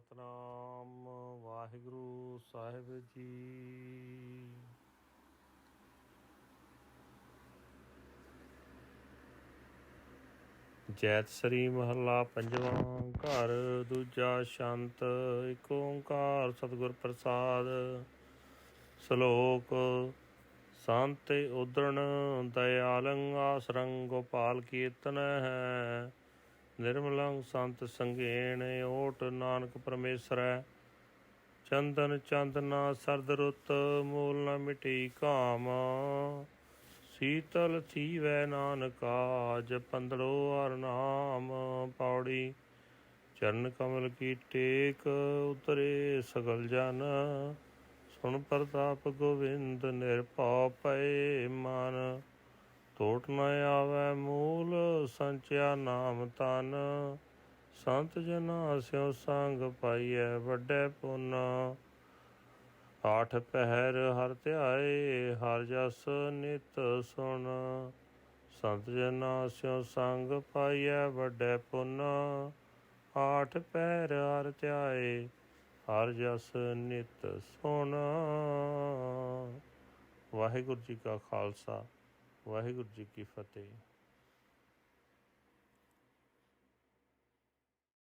ਸਤਨਾਮ ਵਾਹਿਗੁਰੂ ਸਾਹਿਬ ਜੀ। ਜੈਤ ਸ੍ਰੀ ਮਹੱਲਾ ਪੰਜਵਾਂ ਘਰ, ਦੂਜਾ ਸ਼ੰਤ ਏਕ ਓੰਕਾਰ ਸਤਿਗੁਰ ਪ੍ਰਸਾਦ। ਸ਼ਲੋਕ, ਸੰਤੇ ਉਦਰਣ, ਦਇਆਲੰ ਆਸਰੰ, ਗੋਪਾਲ ਕੀਰਤਨ ਹੈ। ਨਿਰਮਲੰ ਸੰਤ ਸੰਗੇਣ ਓਟ ਨਾਨਕ ਪਰਮੇਸ਼ਰੈ, ਚੰਦਨ ਚੰਦਨਾ ਸਰਦ ਰੁੱਤ ਮੂਲ ਨ ਮਿਟੀ ਕਾਮ ਸੀਤਲ ਥੀਵੈ ਨਾਨਕਾ ਜਪੰਦੜੋ ਹਰ ਨਾਮ ਪੌੜੀ। ਚਰਨ ਕਮਲ ਕੀ ਟੇਕ ਉਤਰੇ ਸਗਲ ਜਨ। ਸੁਣ ਪ੍ਰਤਾਪ ਗੋਵਿੰਦ ਨਿਰਭਉ ਸੰਚਿਆ ਨਾਮ ਤਨ ਸੰਤ ਜਨਾ ਸਿਉ ਸੰਗ ਪਾਈਐ ਵੱਡੇ ਪੁੰਨ। ਆਠ ਪਹਿਰ ਹਰ ਧਿਆਏ, ਹਰ ਜਸ ਨਿਤ ਸੁਣ। ਸੰਤ ਜਨਾ ਸਿਉ ਸੰਗ ਪਾਈਐ ਵੱਡੇ ਪੁੰਨ। ਆਠ ਪਹਿਰ ਹਰ ਧਿਆਏ, ਹਰ ਜਸ ਨਿਤ ਸੁਣ। ਵਾਹਿਗੁਰੂ ਜੀ ਕਾ ਖਾਲਸਾ, ਵਾਹਿਗੁਰੂ ਜੀ ਕੀ ਫਤਿਹ।